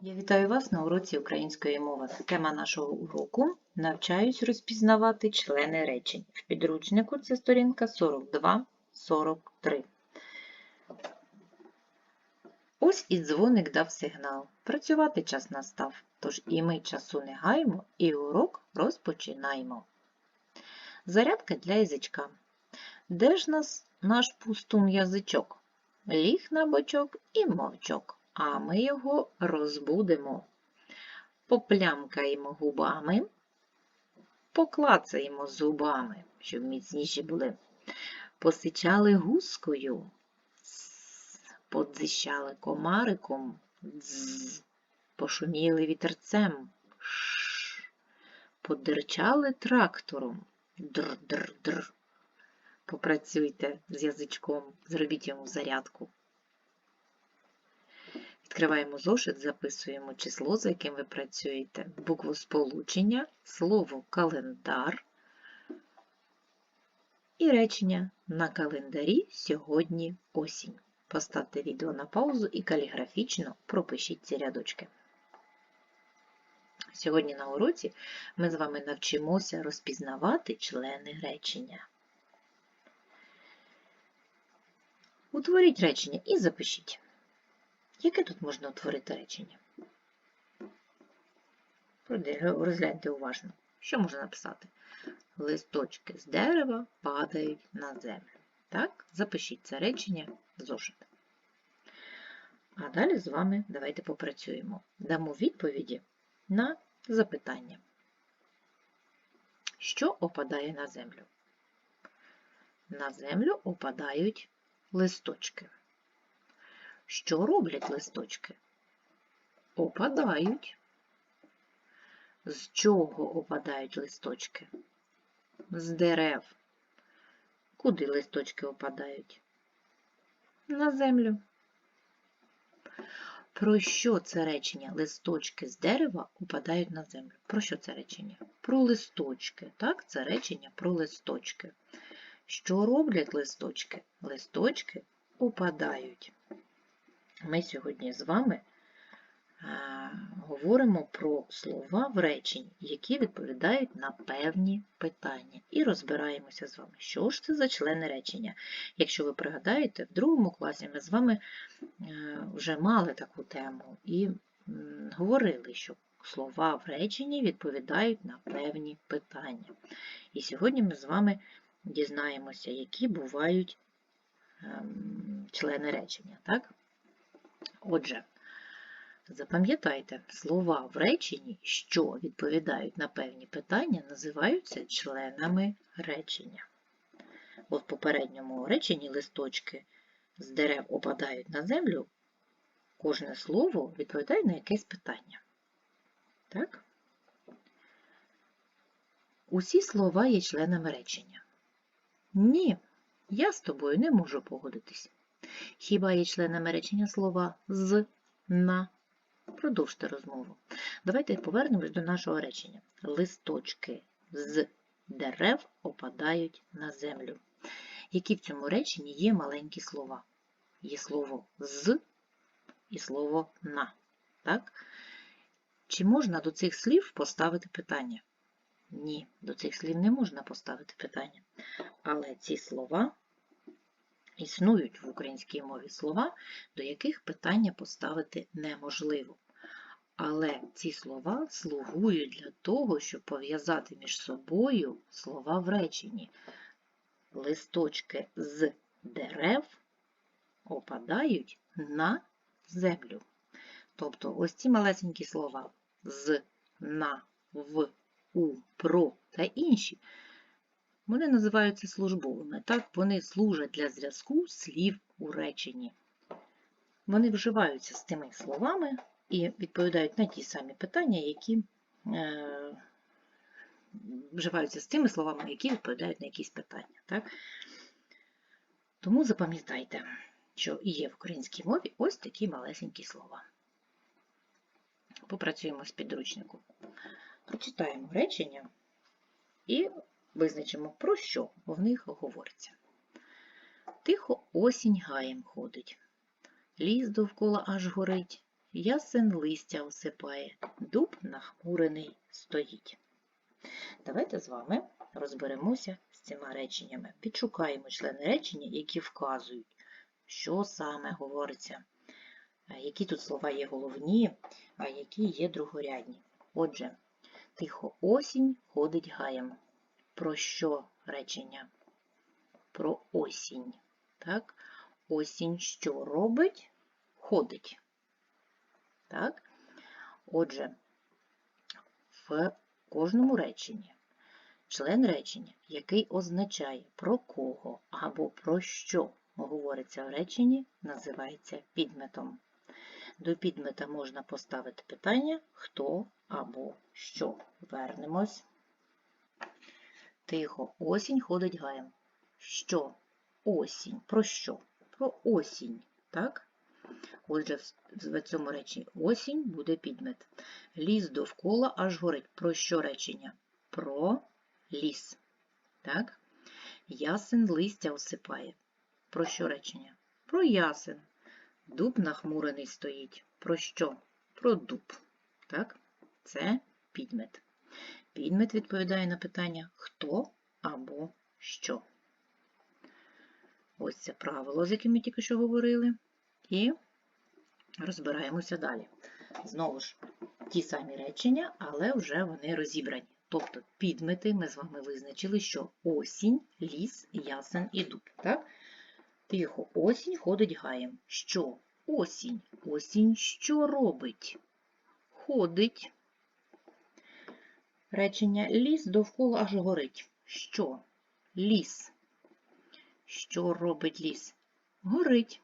Я вітаю вас на уроці української мови. Тема нашого уроку навчаюсь розпізнавати члени речень. В підручнику це сторінка 42-43. Ось і дзвоник дав сигнал. Працювати час настав, тож і ми часу не гаємо, і урок розпочинаємо. Зарядка для язичка. Де ж нас наш пустун язичок? Ліг на бочок і мовчок, а ми його розбудемо. Поплямкаємо губами, поклацаємо зубами, щоб міцніші були. Посичали гускою, подзищали комариком, пошуміли вітерцем, «Ш», подерчали трактором, др-др-др. Попрацюйте з язичком, зробіть йому зарядку. Відкриваємо зошит, записуємо число, за яким ви працюєте, букву сполучення, слово календар і речення на календарі сьогодні осінь. Поставте відео на паузу і каліграфічно пропишіть ці рядочки. Сьогодні на уроці ми з вами навчимося розпізнавати члени речення. Утворіть речення і запишіть. Яке тут можна утворити речення? Розгляньте уважно. Що можна написати? Листочки з дерева падають на землю. Так, запишіть це речення в зошит. А далі з вами давайте попрацюємо. Дамо відповіді на запитання. Що опадає на землю? На землю опадають листочки. Що роблять листочки? Опадають. З чого опадають листочки? З дерев. Куди листочки опадають? На землю. Про що це речення? Листочки з дерева опадають на землю. Про що це речення? Про листочки. Так, це речення про листочки. Що роблять листочки? Листочки опадають. Ми сьогодні з вами говоримо про слова в реченні, які відповідають на певні питання. І розбираємося з вами, що ж це за члени речення. Якщо ви пригадаєте, в другому класі ми з вами вже мали таку тему і говорили, що слова в реченні відповідають на певні питання. І сьогодні ми з вами дізнаємося, які бувають члени речення. Так? Отже, запам'ятайте, слова в реченні, що відповідають на певні питання, називаються членами речення. От в попередньому реченні листочки з дерев опадають на землю, кожне слово відповідає на якесь питання. Так? Усі слова є членами речення. Ні, я з тобою не можу погодитись. Хіба є членами речення слова з, на? Продовжте розмову. Давайте повернемось до нашого речення. Листочки з дерев опадають на землю. Які в цьому реченні є маленькі слова? Є слово з і слово на. Так? Чи можна до цих слів поставити питання? Ні, до цих слів не можна поставити питання. Але ці слова існують в українській мові слова, до яких питання поставити неможливо. Але ці слова слугують для того, щоб пов'язати між собою слова в реченні. Листочки з дерев опадають на землю. Тобто ось ці малесенькі слова з, на, в, у, про та інші вони називаються службовими. Так, вони служать для зв'язку слів у реченні. Вони вживаються з тими словами і відповідають на ті самі питання, які е, вживаються з тими словами, які відповідають на якісь питання. Так? Тому запам'ятайте, що є в українській мові ось такі малесенькі слова. Попрацюємо з підручником. Прочитаємо речення і Визначимо, про що в них говориться. Тихо осінь гаєм ходить, ліс довкола аж горить, ясен листя осипає, дуб нахмурений стоїть. Давайте з вами розберемося з цими реченнями. Підшукаємо члени речення, які вказують, що саме говориться, які тут слова є головні, а які є другорядні. Отже, тихо осінь ходить гаєм. Про що речення? Про осінь. Так? Осінь що робить? Ходить. Так? Отже, в кожному реченні член речення, який означає про кого або про що говориться в реченні, називається підметом. До підмета можна поставити питання хто або що. Вернемось. Тихо, осінь ходить гаєм. Що? Осінь. Про що? Про осінь. Так? Отже, в- цьому реченні осінь буде підмет. Ліс довкола аж горить. Про що речення? Про ліс. Так? Ясен листя осипає. Про що речення? Про ясен. Дуб нахмурений стоїть. Про що? Про дуб. Так? Це підмет. Підмет відповідає на питання хто або що. Ось це правило, з яким ми тільки що говорили. І розбираємося далі. Знову ж, ті самі речення, але вже вони розібрані. Тобто підмети ми з вами визначили, що осінь, ліс, ясен і дуб. Так? Тихо, осінь ходить гаєм. Що? Осінь. Осінь що робить? Ходить. Речення ліс довкола аж горить. Що? Ліс. Що робить ліс? Горить.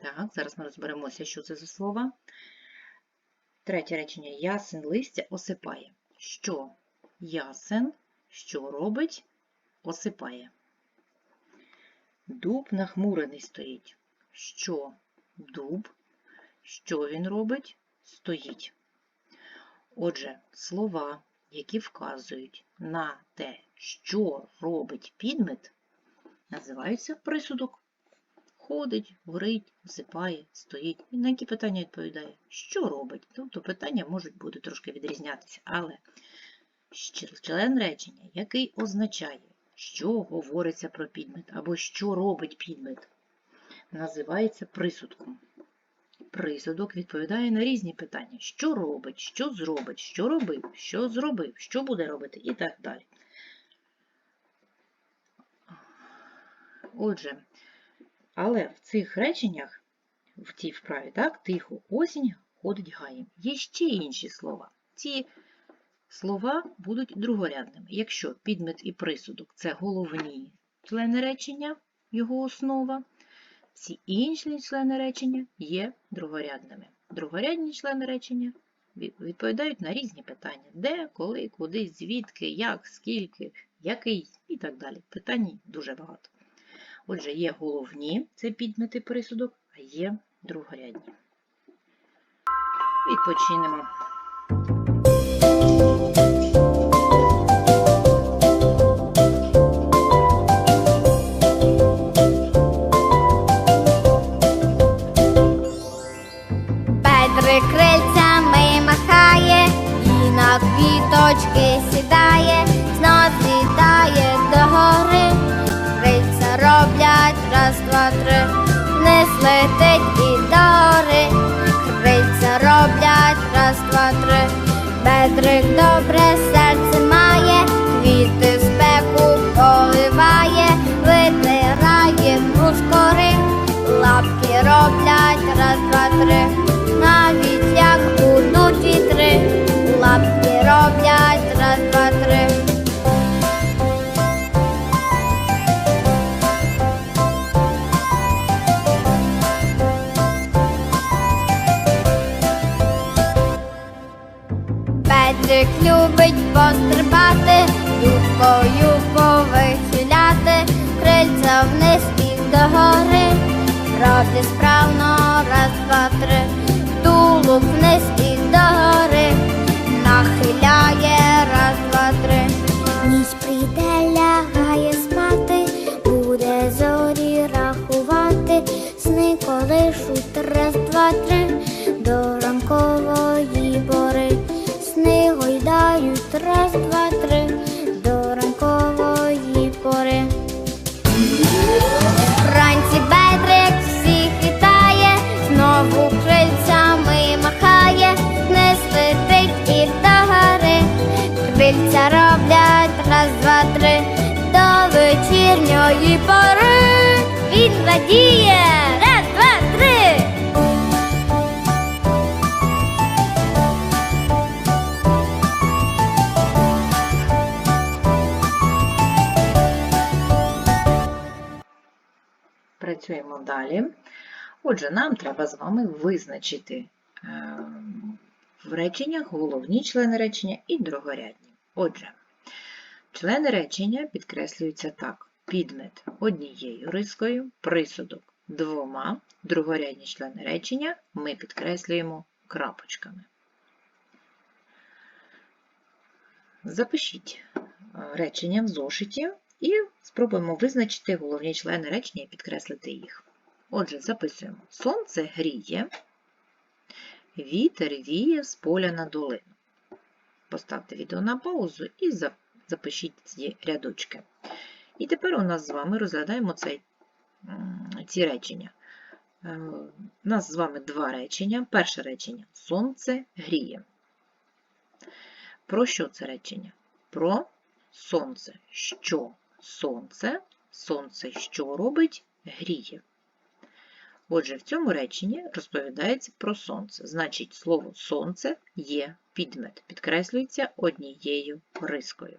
Так, зараз ми розберемося, що це за слова. Третє речення. Ясен листя осипає. Що? Ясен, що робить? Осипає. Дуб нахмурений стоїть. Що? Дуб. Що він робить? Стоїть. Отже, слова, які вказують на те, що робить підмет, називаються присудок. Ходить, горить, всипає, стоїть. І на які питання відповідає? Що робить? Тобто питання можуть бути трошки відрізнятися, але член речення, який означає, що говориться про підмет або що робить підмет, називається присудком. Присудок відповідає на різні питання: що робить, що зробить, що робив, що зробив, що буде робити і так далі. Отже, але в цих реченнях, в тій вправі, так, тихо, осінь ходить гаєм. Є ще інші слова. Ці слова будуть другорядними. Якщо підмет і присудок це головні члени речення, його основа, всі інші члени речення є другорядними. Другорядні члени речення відповідають на різні питання: де, коли, куди, звідки, як, скільки, який і так далі. Питань дуже багато. Отже, є головні, це підмети присудок, а є другорядні. Відпочинемо. Петрик крильцями махає, і на квіточки сідає, знов літає до гори. Крильця роблять раз, два, три, вниз летить і до гори. Крильця роблять раз, два, три. Петрик добре серце має, квіти спеку поливає, витирає брускори, лапки роблять раз, два, три. Роблять раз, два, три, тулуб вниз і Працюємо далі. Отже, нам треба з вами визначити е, в реченнях головні члени речення і другорядні. Отже, члени речення підкреслюються так: підмет однією рискою, присудок двома, другорядні члени речення ми підкреслюємо крапочками. Запишіть е, речення в зошиті і спробуємо визначити головні члени речення і підкреслити їх. Отже, записуємо. Сонце гріє, вітер віє з поля на долину. Поставте відео на паузу і запишіть ці рядочки. І тепер у нас з вами розглядаємо цей, ці речення. Е, У нас з вами два речення. Перше речення Сонце гріє. Про що це речення? Про сонце. Що сонце? Сонце що робить? Гріє. Отже, в цьому реченні розповідається про сонце. Значить, слово сонце є підмет, підкреслюється однією рискою.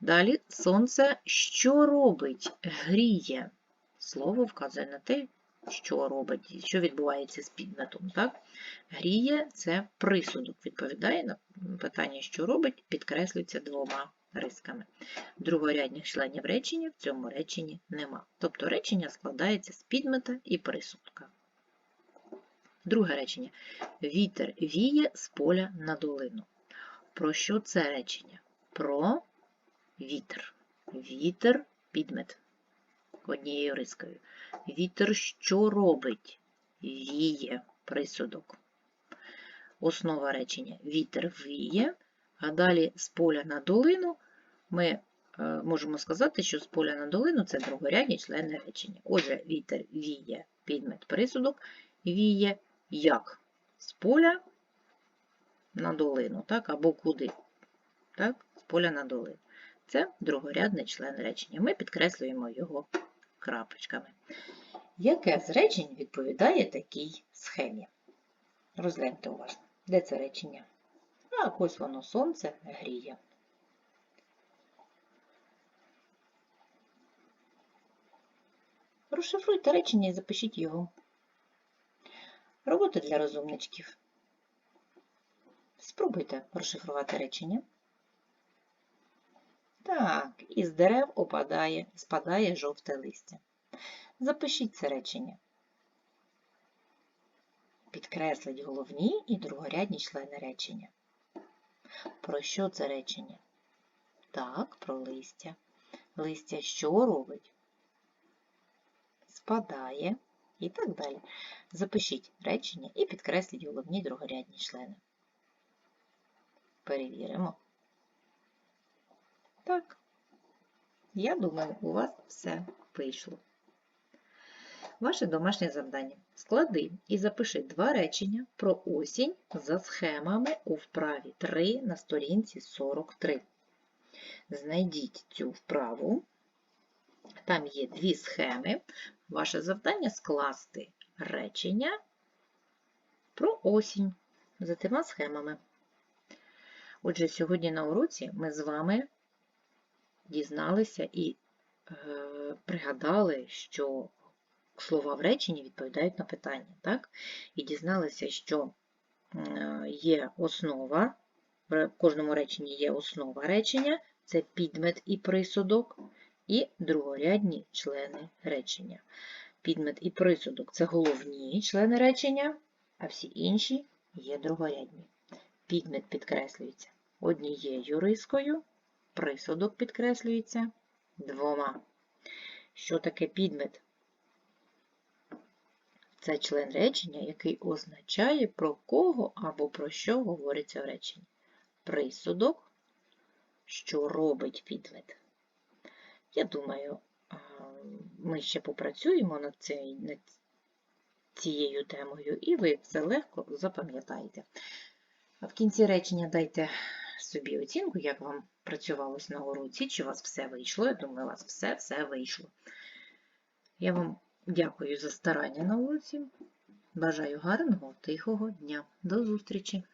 Далі сонце що робить? Гріє. Слово вказує на те, що робить, що відбувається з підметом. Так? Гріє це присудок. Відповідає на питання, що робить, підкреслюється двома рисками. Другорядних членів речення в цьому реченні нема. Тобто речення складається з підмета і присудка. Друге речення. Вітер віє з поля на долину. Про що це речення? Про вітер. Вітер підмет однією рискою. Вітер що робить? Віє присудок. Основа речення вітер віє, а далі з поля на долину ми е, можемо сказати, що з поля на долину це другорядні члени речення. Отже, вітер віє підмет присудок, віє як? З поля на долину, так, або куди? Так, з поля на долину. Це другорядний член речення. Ми підкреслюємо його крапочками. Яке з речень відповідає такій схемі? Розгляньте уважно. Де це речення? А ось воно сонце гріє. Розшифруйте речення і запишіть його. Робота для розумничків. Спробуйте розшифрувати речення. Так, із дерев опадає, спадає жовте листя. Запишіть це речення. Підкреслить головні і другорядні члени речення. Про що це речення? Так, про листя. Листя що робить? Спадає і так далі. Запишіть речення і підкресліть головні другорядні члени. Перевіримо. Так, я думаю, у вас все вийшло. Ваше домашнє завдання. Склади і запиши два речення про осінь за схемами у вправі 3 на сторінці 43. Знайдіть цю вправу. Там є дві схеми. Ваше завдання скласти речення про осінь за тима схемами. Отже, сьогодні на уроці ми з вами дізналися і е, пригадали, що слова в реченні відповідають на питання. Так? І дізналися, що є основа, в кожному реченні є основа речення, це підмет і присудок, і другорядні члени речення. Підмет і присудок це головні члени речення, а всі інші є другорядні. Підмет підкреслюється однією рискою, присудок підкреслюється двома. Що таке підмет? Це член речення, який означає, про кого або про що говориться в реченні. Присудок, що робить підвид. Я думаю, ми ще попрацюємо над цією темою, і ви це легко запам'ятаєте. В кінці речення дайте собі оцінку, як вам працювалось на уроці, чи у вас все вийшло. Я думаю, у вас все-все вийшло. Я вам Дякую за старання на улиці. Бажаю гарного, тихого дня. До зустрічі!